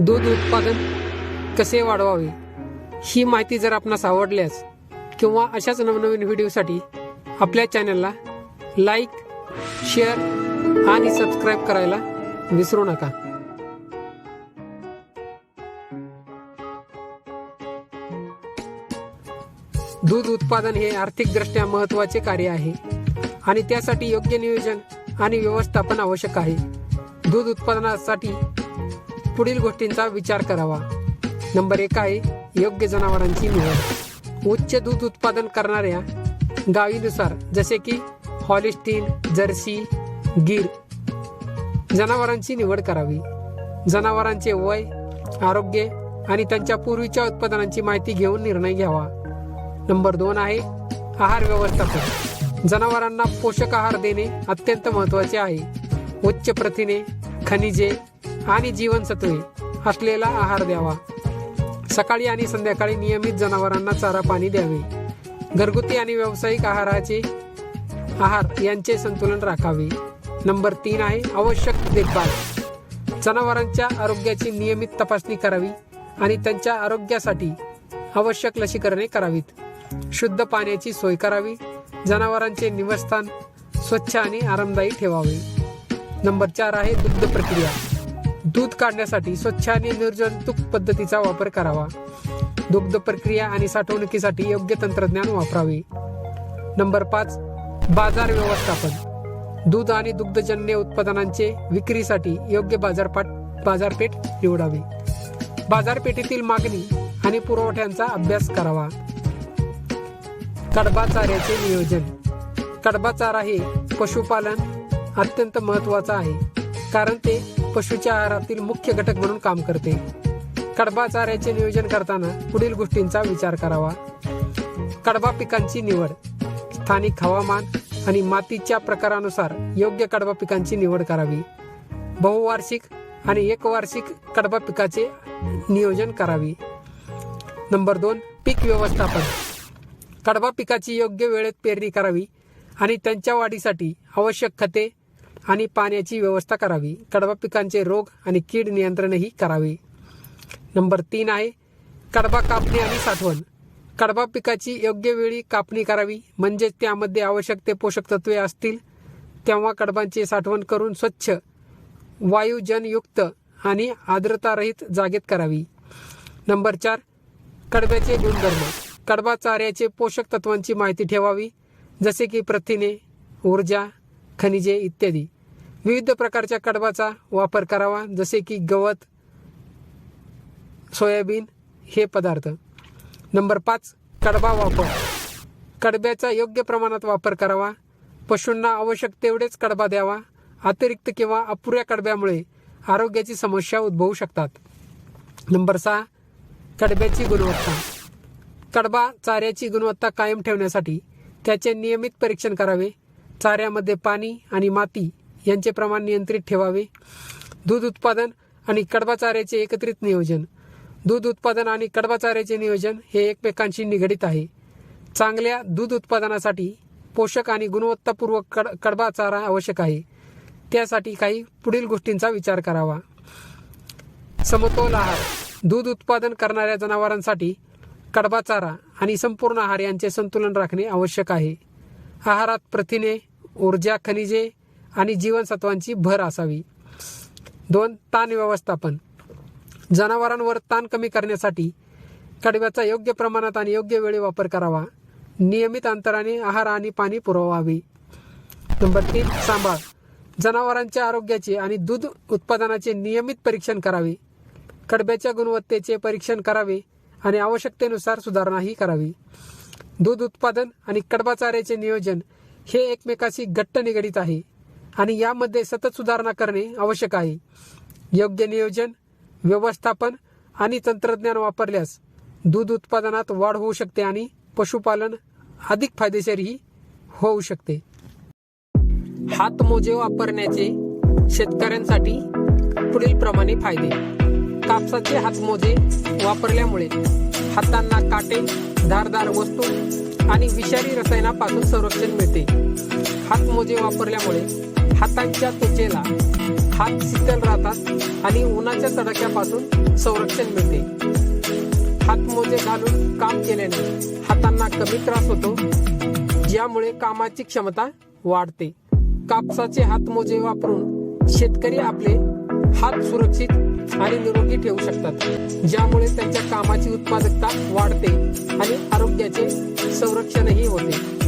दूध उत्पादन कसे वाढवावे ही माहिती जर आपणास आवडल्यास किंवा अशाच नवनवीन व्हिडिओसाठी आपल्या चॅनलला लाईक शेअर आणि सबस्क्राईब करायला विसरू नका. दूध उत्पादन हे आर्थिकदृष्ट्या महत्त्वाचे कार्य आहे आणि त्यासाठी योग्य नियोजन आणि व्यवस्थापन आवश्यक आहे. दूध उत्पादनासाठी पुढील गोष्टींचा विचार करावा. नंबर एक आहे योग्य जनावरांची निवड उच्च दूध उत्पादन करणाऱ्या गावीनुसार जसे की हॉलिस्टीन जर्सी गीर जनावरांची निवड करावी. जनावरांचे वय आरोग्य आणि त्यांच्या पूर्वीच्या उत्पादनांची माहिती घेऊन निर्णय घ्यावा. नंबर दोन आहे आहार व्यवस्थापन. जनावरांना पोषक आहार देणे अत्यंत महत्त्वाचे आहे. उच्च प्रथिने खनिजे आणि जीवनसत्वे. असलेला आहार द्यावा. सकाळी आणि संध्याकाळी नियमित जनावरांना चारा पाणी द्यावे. घरगुती आणि व्यावसायिक आहाराचे आहार यांचे संतुलन राखावे. नंबर तीन आहे आवश्यक देखभाल. जनावरांच्या आरोग्याची नियमित तपासणी करावी आणि त्यांच्या आरोग्यासाठी आवश्यक लसीकरणे करावीत. शुद्ध पाण्याची सोय करावी. जनावरांचे निवासस्थान स्वच्छ आणि आरामदायी ठेवावे. नंबर चार आहे दुग्ध प्रक्रिया. दूध काढण्यासाठी स्वच्छ आणि निर्जंतुक पद्धतीचा वापर करावा. दुग्ध प्रक्रिया आणि साठवणुकीसाठी योग्य तंत्रज्ञान वापरावे. नंबर पाच बाजार व्यवस्थापन. दूध आणि दुग्धजन्य उत्पादनांचे विक्रीसाठी योग्य बाजारपाठ बाजारपेठ निवडावी. बाजारपेठेतील मागणी आणि पुरवठ्यांचा अभ्यास करावा. कडबा चाऱ्याचे नियोजन. कडबा चारा हे पशुपालन अत्यंत महत्त्वाचा आहे कारण ते पशुच्या आहारातील मुख्य घटक म्हणून काम करते. कडबा चाऱ्याचे नियोजन करताना पुढील गोष्टींचा विचार करावा. कडबा पिकांची निवड. स्थानिक हवामान आणि मातीच्या प्रकारानुसार योग्य कडबा पिकांची निवड करावी. बहुवार्षिक आणि एकवार्षिक कडबा पिकाचे नियोजन करावे. नंबर दोन पीक व्यवस्थापन. कडबा पिकाची योग्य वेळेत पेरणी करावी आणि त्यांच्या वाढीसाठी आवश्यक खते आणि पाण्याची व्यवस्था करावी. कडबा पिकांचे रोग आणि कीड नियंत्रणही करावे. नंबर तीन आहे कडबा कापणी आणि साठवण. कडबा पिकाची योग्य वेळी कापणी करावी म्हणजे त्यामध्ये आवश्यक ते पोषक तत्वे असतील तेव्हा कडबांची साठवण करून स्वच्छ वायुजनयुक्त आणि आर्द्रतारहित जागेत करावी. नंबर चार कडब्याचे गुणधर्म. कडबा चाऱ्याचे पोषक तत्वांची माहिती ठेवावी जसे की प्रथिने ऊर्जा खनिजे इत्यादी. विविध प्रकारच्या कडबाचा वापर करावा जसे की गवत सोयाबीन हे पदार्थ. नंबर पाच कडबा वापर. कडब्याचा योग्य प्रमाणात वापर करावा. पशूंना आवश्यक तेवढेच कडबा द्यावा. अतिरिक्त किंवा अपुऱ्या कडब्यामुळे आरोग्याची समस्या उद्भवू शकतात. नंबर सहा कडब्याची गुणवत्ता. कडबा चाऱ्याची गुणवत्ता कायम ठेवण्यासाठी त्याचे नियमित परीक्षण करावे. चाऱ्यामध्ये पाणी आणि माती यांचे प्रमाण नियंत्रित ठेवावे. दूध उत्पादन आणि कडबा चाऱ्याचे एकत्रित नियोजन. दूध उत्पादन आणि कडबा चाऱ्याचे नियोजन हे एकमेकांशी निगडीत आहे. चांगल्या दूध उत्पादनासाठी पोषक आणि गुणवत्तापूर्वक कड कडबा चारा आवश्यक आहे. त्यासाठी काही पुढील गोष्टींचा विचार करावा. समतोल आहार. दूध उत्पादन करणाऱ्या जनावरांसाठी कडबा चारा आणि संपूर्ण आहार यांचे संतुलन राखणे आवश्यक आहे. आहारात प्रथिने ऊर्जा खनिजे आणि जीवनसत्वांची भर असावी. दोन ताण व्यवस्थापन. जनावरांवर ताण कमी करण्यासाठी कडव्याचा योग्य प्रमाणात आणि योग्य वेळी वापर करावा. नियमित अंतराने आहार आणि पाणी पुरवावे. नंबर तीन सांभाळ. जनावरांच्या आरोग्याचे आणि दूध उत्पादनाचे नियमित परीक्षण करावे. कडब्याच्या गुणवत्तेचे परीक्षण करावे आणि आवश्यकतेनुसार सुधारणाही करावी. दूध उत्पादन आणि कडबा चाऱ्याचे नियोजन हे एकमेकाशी घट्ट निगडीत आहे. आणि यामध्ये सतत सुधारणा करणे आवश्यक आहे. योग्य नियोजन व्यवस्थापन आणि तंत्रज्ञान वापरल्यास दूध उत्पादनात वाढ होऊ शकते आणि पशुपालन अधिक फायदेशीरही होऊ शकते. हातमोजे वापरण्याचे शेतकऱ्यांसाठी पुढील प्रमाणे फायदे. कापसाचे हातमोजे वापरल्यामुळे हातांना काटे धारदार वस्तू आणि विषारी रसायनापासून संरक्षण मिळते. हातमोजे वापरल्यामुळे हातांच्या त्वचेला हात शीतल राहतात आणि उन्हाच्या तडाख्यापासून संरक्षण मिळते. हातमोजे घालून काम केल्याने हातांना कमी त्रास होतो ज्यामुळे कामाची क्षमता वाढते. कापसाचे हातमोजे वापरून शेतकरी आपले हात सुरक्षित आणि निरोगी ठेवू शकतात ज्यामुळे त्यांच्या कामाची उत्पादकता वाढते आणि आरोग्याचे संरक्षणही होते.